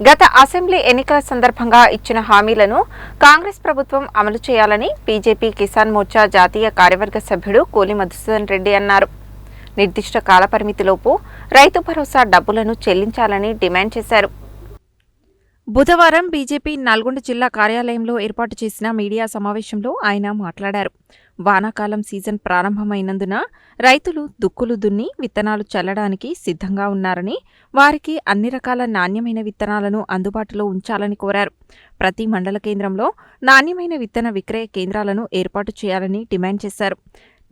గత అసెంబ్లీ ఎన్నికల సందర్భంగా ఇచ్చిన హామీలను కాంగ్రెస్ ప్రభుత్వం అమలు చేయాలని బీజేపీ కిసాన్ మోర్చా జాతీయ కార్యవర్గ సభ్యుడు కోలి మధుసూదన్ రెడ్డి అన్నారు. నిర్దిష్ట కాలపరిమితిలోపు రైతు భరోసా డబ్బులను చెల్లించాలని డిమాండ్ చేశారు. బుధవారం బీజేపీ నల్గొండ జిల్లా కార్యాలయంలో ఏర్పాటు చేసిన మీడియా సమావేశంలో ఆయన మాట్లాడారు. వానాకాలం సీజన్ ప్రారంభమైనందున రైతులు దుక్కులు దున్ని విత్తనాలు చల్లడానికి సిద్ధంగా ఉన్నారని వారికి అన్ని రకాల నాణ్యమైన విత్తనాలను అందుబాటులో ఉంచాలని కోరారు. ప్రతి మండల కేంద్రంలో నాణ్యమైన విత్తన విక్రయ కేంద్రాలను ఏర్పాటు చేయాలని డిమాండ్ చేశారు.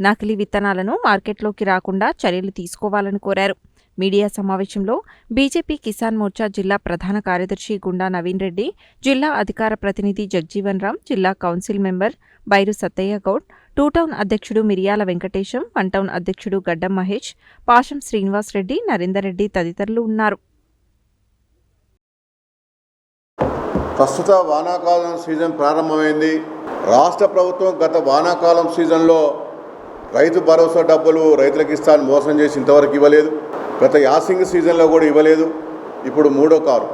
నకిలీ విత్తనాలను మార్కెట్లోకి రాకుండా చర్యలు తీసుకోవాలని కోరారు. మీడియా సమావేశంలో బీజేపీ కిసాన్ మోర్చా జిల్లా ప్రధాన కార్యదర్శి గుండా నవీన్ రెడ్డి జిల్లా అధికార ప్రతినిధి జగ్జీవన్ రామ్ జిల్లా council member Bairu Sattaiah Goud two town అధ్యక్షుడు మిరియాల వెంకటేశం వన్ టౌన్ అధ్యక్షుడు గడ్డం మహేష్ పాషం శ్రీనివాస్ రెడ్డి నరేందర్ రెడ్డి తదితరులు ఉన్నారు. ప్రస్తుత వానాకాలం సీజన్ ప్రారంభమైంది. రాష్ట్ర ప్రభుత్వం గత వానాకాలం సీజన్లో రైతు భరోసా డబ్బులు రైతులకు ఇస్తాను మోసం చేసి ఇంతవరకు ఇవ్వలేదు. గత యాసింగ్ సీజన్లో కూడా ఇవ్వలేదు. ఇప్పుడు మూడో కారు.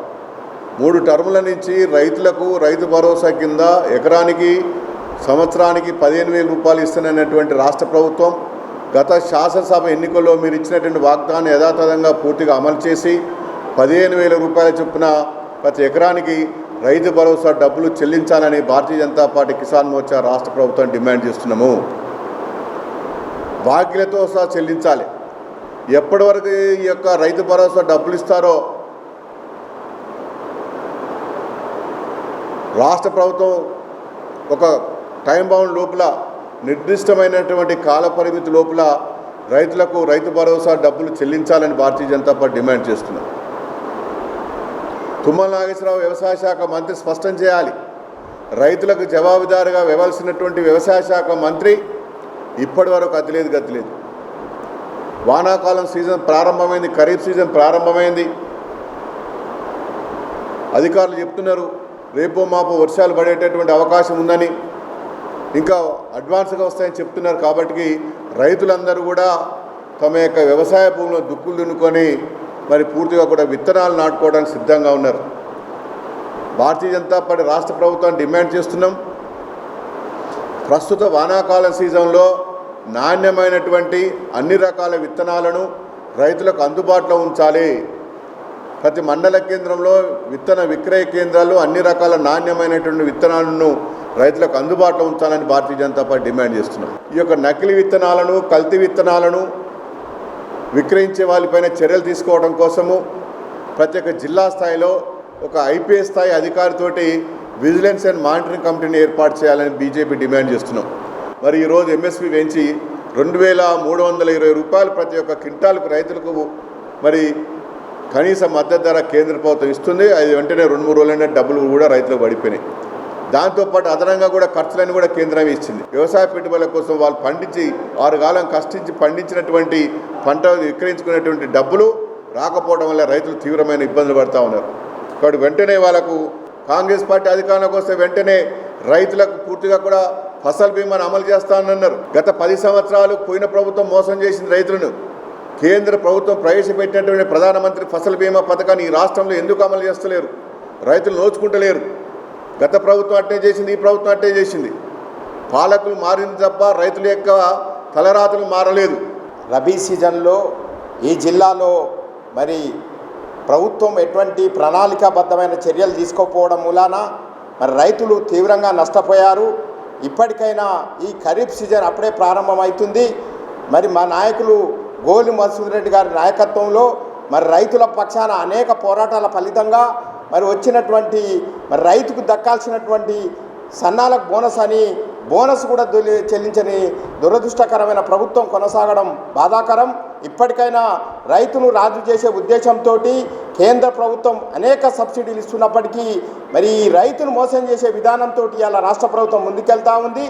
మూడు టర్ముల నుంచి రైతులకు రైతు భరోసా కింద ఎకరానికి సంవత్సరానికి పదిహేను వేల రూపాయలు ఇస్తున్నటువంటి రాష్ట్ర ప్రభుత్వం గత శాసనసభ ఎన్నికల్లో మీరు ఇచ్చినటువంటి వాగ్దాన్ని యథాతథంగా పూర్తిగా అమలు చేసి పదిహేను వేల రూపాయల చొప్పున ప్రతి ఎకరానికి రైతు భరోసా డబ్బులు చెల్లించాలని భారతీయ జనతా పార్టీ కిసాన్ మోర్చా రాష్ట్ర ప్రభుత్వం డిమాండ్ చేస్తున్నాము. బాకీలతో సహా చెల్లించాలి. ఎప్పటి వరకు ఈ యొక్క రైతు భరోసా డబ్బులు ఇస్తారో రాష్ట్ర ప్రభుత్వం ఒక టైం బౌండ్ లోపల నిర్దిష్టమైనటువంటి కాల పరిమితి లోపల రైతులకు రైతు భరోసా డబ్బులు చెల్లించాలని భారతీయ జనతా పార్టీ డిమాండ్ చేస్తున్నాం తుమ్మల నాగేశ్వరరావు వ్యవసాయ శాఖ మంత్రి స్పష్టం చేయాలి. రైతులకు జవాబుదారుగా ఇవ్వాల్సినటువంటి వ్యవసాయ శాఖ మంత్రి ఇప్పటి వరకు అతిలేదు గతిలేదు. వానాకాలం సీజన్ ప్రారంభమైంది ఖరీఫ్ సీజన్ ప్రారంభమైంది. అధికారులు చెప్తున్నారు రేపో మాపో వర్షాలు పడేటటువంటి అవకాశం ఉందని. ఇంకా అడ్వాన్స్గా వస్తాయని చెప్తున్నారు కాబట్టి రైతులందరూ కూడా తమ యొక్క వ్యవసాయ భూమిలో దుక్కులు దున్నుకొని మరి పూర్తిగా కూడా విత్తనాలు నాటుకోవడానికి సిద్ధంగా ఉన్నారు. భారతీయ జనతా పార్టీ రాష్ట్ర ప్రభుత్వాన్ని డిమాండ్ చేస్తున్నాం. ప్రస్తుత వానాకాలం సీజన్లో నాణ్యమైనటువంటి అన్ని రకాల విత్తనాలను రైతులకు అందుబాటులో ఉంచాలి. ప్రతి మండల కేంద్రంలో విత్తన విక్రయ కేంద్రాలు అన్ని రకాల నాణ్యమైనటువంటి విత్తనాలను రైతులకు అందుబాటులో ఉంచాలని భారతీయ జనతా పార్టీ డిమాండ్ చేస్తున్నాం. ఈ యొక్క నకిలీ విత్తనాలను కల్తీ విత్తనాలను విక్రయించే వాళ్ళపైన చర్యలు తీసుకోవడం కోసము ప్రతి ఒక్క జిల్లా స్థాయిలో ఒక ఐపీఎస్ స్థాయి అధికారితోటి విజిలెన్స్ అండ్ మానిటరింగ్ కమిటీని ఏర్పాటు చేయాలని బీజేపీ డిమాండ్ చేస్తున్నాం. మరి ఈరోజు ఎంఎస్పీ పెంచి రెండు వేల మూడు వందల ఇరవై రూపాయలు ప్రతి ఒక్క క్వింటాల్కు రైతులకు మరి కనీస మద్దతు ధర కేంద్ర ప్రభుత్వం ఇస్తుంది. అది వెంటనే రెండు మూడు రోజులైనా డబ్బులు కూడా రైతులకు పడిపోయినాయి. దాంతోపాటు అదనంగా కూడా ఖర్చులను కూడా కేంద్రం ఇచ్చింది. వ్యవసాయ పెట్టుబడుల కోసం వాళ్ళు పండించి ఆరు కాలం కష్టించి పండించినటువంటి పంట విక్రయించుకునేటువంటి డబ్బులు రాకపోవడం వల్ల రైతులు తీవ్రమైన ఇబ్బందులు పడుతూ ఉన్నారు. కాబట్టి వెంటనే వాళ్ళకు కాంగ్రెస్ పార్టీ అధికారంలోకి వస్తే వెంటనే రైతులకు పూర్తిగా కూడా ఫసల్ బీమాను అమలు చేస్తానన్నారు. గత పది సంవత్సరాలు పోయిన ప్రభుత్వం మోసం చేసింది రైతులను. కేంద్ర ప్రభుత్వం ప్రవేశపెట్టినటువంటి ప్రధానమంత్రి ఫసల్ బీమా పథకాన్ని ఈ రాష్ట్రంలో ఎందుకు అమలు చేస్తలేరు? రైతులు నోచుకుంటలేరు. గత ప్రభుత్వం అట్టే చేసింది ఈ ప్రభుత్వం అట్టే చేసింది. పాలకులు మారింది తప్ప రైతుల యొక్క తలరాతలు మారలేదు. రబీ సీజన్లో ఈ జిల్లాలో మరి ప్రభుత్వం ఎటువంటి ప్రణాళికాబద్ధమైన చర్యలు తీసుకోకపోవడం మూలాన మరి రైతులు తీవ్రంగా నష్టపోయారు. ఇప్పటికైనా ఈ ఖరీఫ్ సీజన్ అప్పుడే ప్రారంభమవుతుంది. మరి మా నాయకులు గోలి మధుసూదన్ రెడ్డి గారి నాయకత్వంలో మరి రైతుల పక్షాన అనేక పోరాటాల ఫలితంగా మరి వచ్చినటువంటి మరి రైతుకు దక్కాల్సినటువంటి సన్నాలకు బోనస్ అని బోనస్ కూడా దొలి- చెల్లించని దురదృష్టకరమైన ప్రభుత్వం కొనసాగడం బాధాకరం. ఇప్పటికైనా రైతును రాజు చేసే ఉద్దేశంతో కేంద్ర ప్రభుత్వం అనేక సబ్సిడీలు ఇస్తున్నప్పటికీ మరి ఈ రైతును మోసం చేసే విధానంతో ఇలా రాష్ట్ర ప్రభుత్వం ముందుకెళ్తా ఉంది.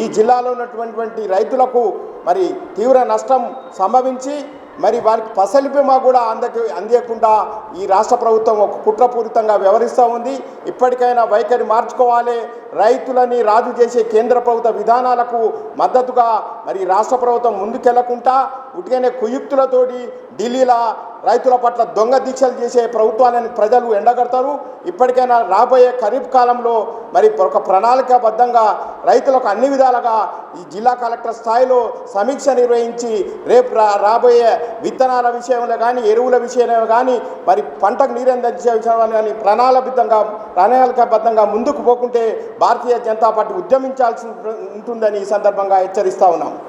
ఈ జిల్లాలో ఉన్నటువంటి రైతులకు మరి తీవ్ర నష్టం సంభవించి మరి వారికి ఫసల్ బీమా కూడా అందక అందేయకుండా ఈ రాష్ట్ర ప్రభుత్వం ఒక కుట్రపూరితంగా వ్యవహరిస్తూ ఉంది. ఇప్పటికైనా వైఖరి మార్చుకోవాలి. రైతులని రాజు చేసే కేంద్ర ప్రభుత్వ విధానాలకు మద్దతుగా మరి రాష్ట్ర ప్రభుత్వం ముందుకెళ్ళకుండా ఉటికనే కుయుక్తులతోటి ఢిల్లీలో రైతుల పట్ల దొంగ దీక్షలు చేసే ప్రభుత్వాలను ప్రజలు ఎండగడతారు. ఇప్పటికైనా రాబోయే ఖరీఫ్ కాలంలో మరి ఒక ప్రణాళికాబద్ధంగా రైతులకు అన్ని విధాలుగా ఈ జిల్లా కలెక్టర్ స్థాయిలో సమీక్ష నిర్వహించి రేపు రా రాబోయే విత్తనాల విషయంలో కానీ ఎరువుల విషయంలో కానీ మరి పంటకు నీరు అందించే విషయంలో కానీ ప్రణాళికబద్ధంగా ప్రణాళికాబద్ధంగా ముందుకు పోకుంటే భారతీయ జనతా పార్టీ ఉద్యమించాల్సి ఉంటుందని ఈ సందర్భంగా హెచ్చరిస్తా ఉన్నాం.